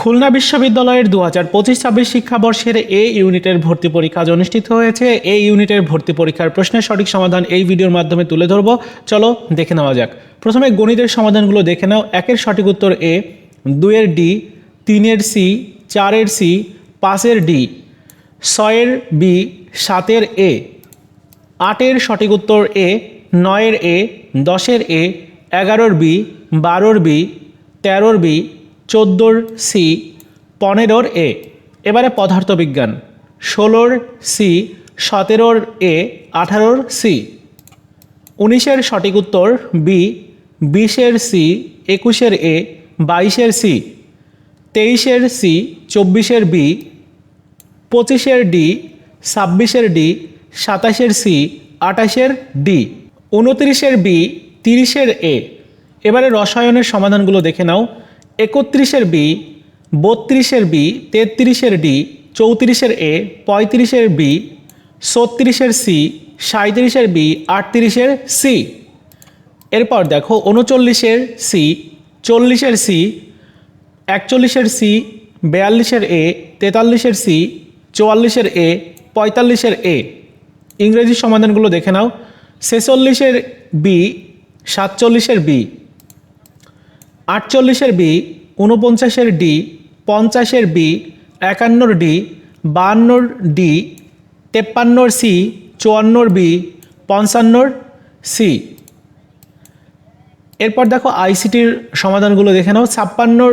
খুলনা বিশ্ববিদ্যালয়ের দু হাজার পঁচিশ ছাব্বিশ শিক্ষাবর্ষের এ ইউনিটের ভর্তি পরীক্ষা আজ অনুষ্ঠিত হয়েছে। এই ইউনিটের ভর্তি পরীক্ষার প্রশ্নের সঠিক সমাধান এই ভিডিওর মাধ্যমে তুলে ধরব। চলো দেখে নেওয়া যাক। প্রথমে গণিতের সমাধানগুলো দেখে নাও। একের সঠিক উত্তর এ, দুইয়ের ডি, তিনের সি, চারের সি, পাঁচের ডি, ছয়ের বি, সাতের এ। আটের সঠিক উত্তর এ, নয়ের এ, দশের এ, এগারোর বি, বারোর বি, তেরোর বি চোদ্দোর সি, পনেরোর এ। এবারে পদার্থবিজ্ঞান। ষোলোর সি, সতেরোর এ, আঠারোর সি। উনিশের সঠিক উত্তর, বি। বিশের সি, একুশের এ, বাইশের সি। তেইশের সি, চব্বিশের বি। পঁচিশের ডি, ছাব্বিশের ডি, সাতাশের সি, আঠাশের ডি। উনত্রিশের বি, তিরিশের এ। এবারে রসায়নের সমাধানগুলো দেখে নাও। একত্রিশের বি, বত্রিশের বি, তেত্রিশের ডি, চৌত্রিশের এ, পঁয়ত্রিশের বি, ছত্রিশের সি সাঁত্রিশের বি, আটত্রিশের সি। এরপর দেখো উনচল্লিশের সি, চল্লিশের সি, একচল্লিশের সি, বিয়াল্লিশের এ, তেতাল্লিশের সি, চুয়াল্লিশের এ, পঁয়তাল্লিশের এ। ইংরেজি সমাধানগুলো দেখে নাও। ছেচল্লিশের বি, সাতচল্লিশের বি। আটচল্লিশের বি উনপঞ্চাশের ডি, পঞ্চাশের বি, একান্নর ডি বাহান্নর ডি, তেপ্পান্নর সি, চুয়ান্নর বি, পঞ্চান্নর সি। এরপর দেখো আইসিটির সমাধানগুলো দেখে নাও। ছাপ্পান্নর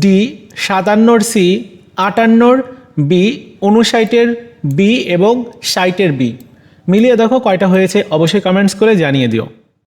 ডি, সাতান্নর সি, আটান্নর বি উনষাটের বি এবং ষাটের বি। মিলিয়ে দেখো কয়টা হয়েছে, অবশ্যই কমেন্টস করে জানিয়ে দিও।